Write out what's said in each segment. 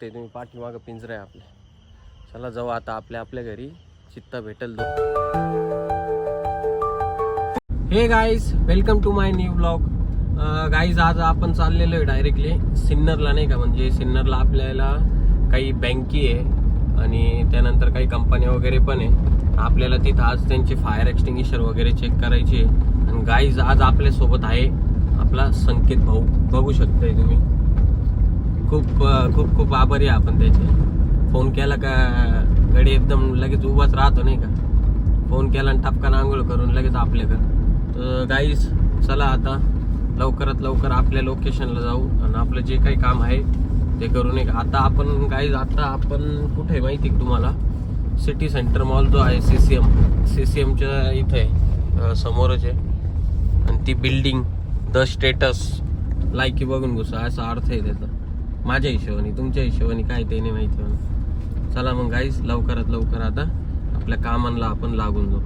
शकते तुम्ही पाठीमागं पिंजरा आहे आपल्या चला जाऊ आता आपल्या आपल्या घरी. चित्ता भेटेल दो hey guys welcome to my new blog guys आज आपण चाललेलो आहे डायरेक्टली सिन्नरला नाही का? म्हणजे सिन्नरला आपल्याला काही बँकी आहे आणि त्यानंतर काही कंपन्या वगैरे पण आहे. आपल्याला तिथं आज त्यांचे फायर एक्सटिंग्विशर वगैरे चेक करायचे आणि गाईज आज आपल्यासोबत आहे आपला संकेत भाऊ. बघू शकताय तुम्ही. खूप खूप खूप आभारी आहे आपण त्याचे. फोन केला का घडी एकदम लगेच उभाच राहतो नाही का? फोन केला आणि टपकान आंघोळ करून लगेच आपल्याकडं. तर गाईज चला आता लवकरात लवकर आपल्या लोकेशनला जाऊ आणि आपलं जे काही काम आहे ते करू नये आता आपण गाईज आता आपण कुठे आहे माहिती आहे तुम्हाला? सिटी सेंटर मॉल जो आहे C C M C C एमच्या इथे आहे समोरच आहे. आणि ती बिल्डिंग द स्टेटस लायकी बघून घुसा असा अर्थ आहे त्याचा. माझ्या हिशोबाने तुमच्या हिशोबाने काय ते नाही माहिती म्हणून चला मग गाईस लवकरात लवकर आता आपल्या कामांना आपण लागून जाऊ.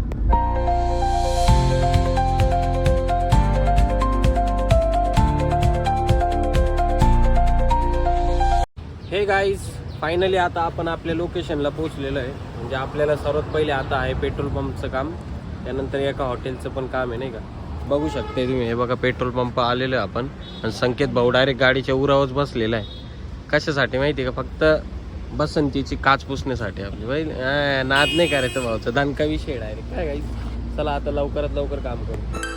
हे गाईज फायनली आता आपण आपल्या लोकेशनला पोहोचलेलो आहे. म्हणजे आपल्याला सर्वात पहिले आता आहे पेट्रोल पंपचं काम. त्यानंतर एका हॉटेलचं पण काम आहे नाही का? बघू शकते तुम्ही हे बघा पेट्रोल पंप आलेलो आहे आपण. आणि संकेत भाऊ डायरेक्ट गाडीच्या उरावच बसलेला आहे. कशासाठी माहिती आहे का? फक्त बसंतीची काच पुसण्यासाठी आपली. बाई नाद नाही करायचं भाऊचं. दणका विषय डायरेक्ट काय गाईज चला आता लवकरात लवकर काम करू.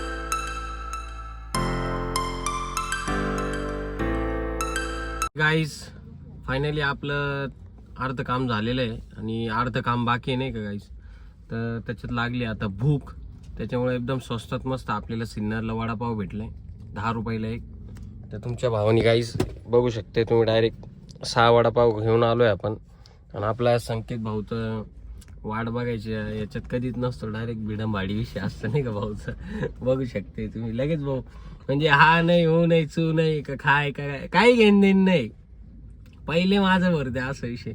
गाईज फायनली आपलं अर्ध काम झालेलं आहे आणि अर्ध काम बाकी आहे नाही का गाईज तर त्याच्यात लागली आता भूक. त्याच्यामुळे एकदम स्वस्तात मस्त आपल्याला सिन्नरला वडापाव भेटलाय. दहा रुपयाला एक. तर तुमच्या भावानी गाईज बघू शकते. तुम्ही डायरेक्ट सहा वडापाव घेऊन आलो आहे आपण. आणि आपला संकेत भाऊचं वाट बघायची याच्यात कधीच नसतो. डायरेक्ट भिडंबाडी विषय असतं नाही का भाऊचं? बघू शकते तुम्ही. लगेच भाऊ म्हणजे हा नाही हो नाही चू नाही का खाय का काय काही घेण देण नाही. पहिले माझं भरते असा विषय.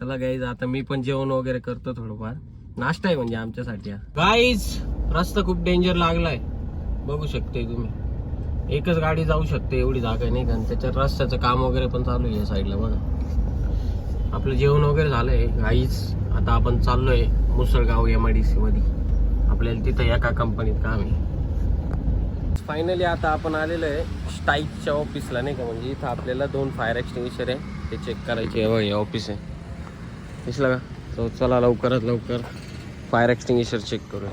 चला गाईज आता मी पण जेवण वगैरे करतो थोडंफार. नाश्ता आहे म्हणजे आमच्यासाठी. गाईज रस्ता खूप डेंजर लागलाय. बघू शकते तुम्ही. एकच गाडी जाऊ शकते एवढी जागा आहे नाही का? आणि त्याच्यात रस्त्याचं काम वगैरे पण चालू आहे साईडला बघा. आपलं जेवण वगैरे झालंय घाईच आता आपण चाललोय Musalgaon M I D C मध्ये आपल्याला तिथं एका कंपनीत काम आहे. फायनली आता आपण आलेलो आहे स्टाईकच्या ऑफिसला नाही का? म्हणजे इथं आपल्याला दोन फायर एक्सटिंग्विशर आहे ते चेक करायचे आहे हे ऑफिस आहे. दिसलं का? चला लवकरात लवकर फायर एक्सटिंग्विशर चेक करूया.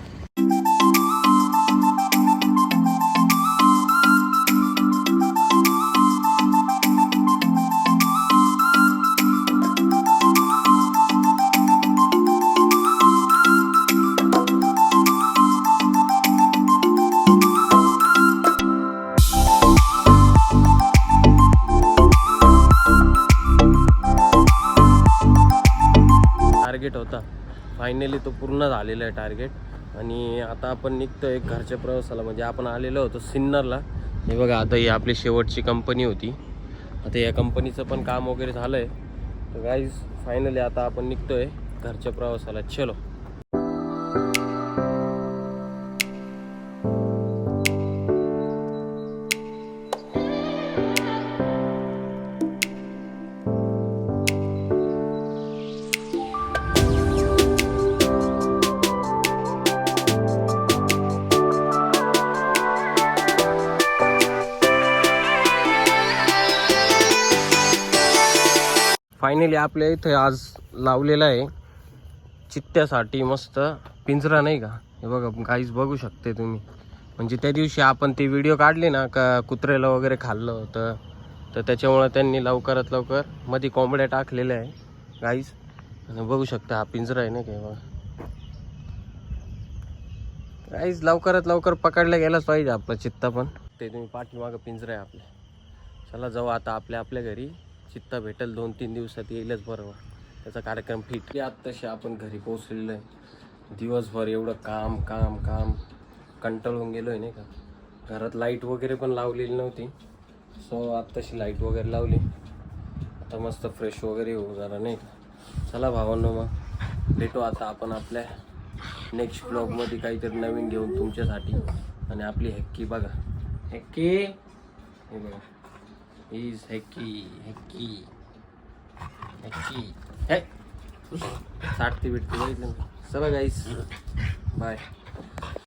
फायनली तो पूर्ण झालेला आहे टार्गेट आणि आता आपण निघतोय घरच्या प्रवासाला. म्हणजे आपण आलेलो होतो सिन्नरला. हे बघा आता ही आपली शेवटची कंपनी होती. आता या कंपनीचं पण काम वगैरे झालं आहे तर गाईज फायनली आता आपण निघतोय घरच्या प्रवासाला. चलो. फायनली आपल्या इथे आज लावलेला आहे. चित्त्यासाठी मस्त पिंजरा नाही का? हे बघा काहीच बघू शकते तुम्ही. म्हणजे त्या दिवशी आपण ते व्हिडिओ काढले ना का कुत्र्याला वगैरे खाल्लं होतं तर त्याच्यामुळं त्यांनी लवकरात लवकरमध्ये कोंबड्या टाकलेल्या आहे गाईज आणि बघू शकता हा पिंजरा आहे ना काय बघा. गाईज लवकरात लवकर पकडला गेलाच पाहिजे आपला चित्ता पण. ते तुम्ही पाठीमागं पिंजरा आहे आपल्या. चला जाऊ आता आपल्या आपल्या घरी. चित्ता भेटेल दोन तीन दिवसात येईलच बरोबर. त्याचा कार्यक्रम फिट आत्ताशी आपण घरी पोहोचलेलो आहे. दिवसभर एवढं काम काम काम. कंटाळून गेलो आहे नाही का? घरात लाइट वगैरे पण लावलेली नव्हती. सो आत्ताशी लाइट वगैरे लावली. आता मस्त फ्रेश वगैरे होऊ जरा नाही का? चला भावांनो मग. भेटू आता आपण आपल्या नेक्स्ट ब्लॉगमध्ये काहीतरी नवीन घेऊन तुमच्यासाठी. आणि आपली हेक्की बघा. हेक्की? हे बघा. इज हेक्की हेक्की साठती बिटती बघितलं ना? चला गाईस बाय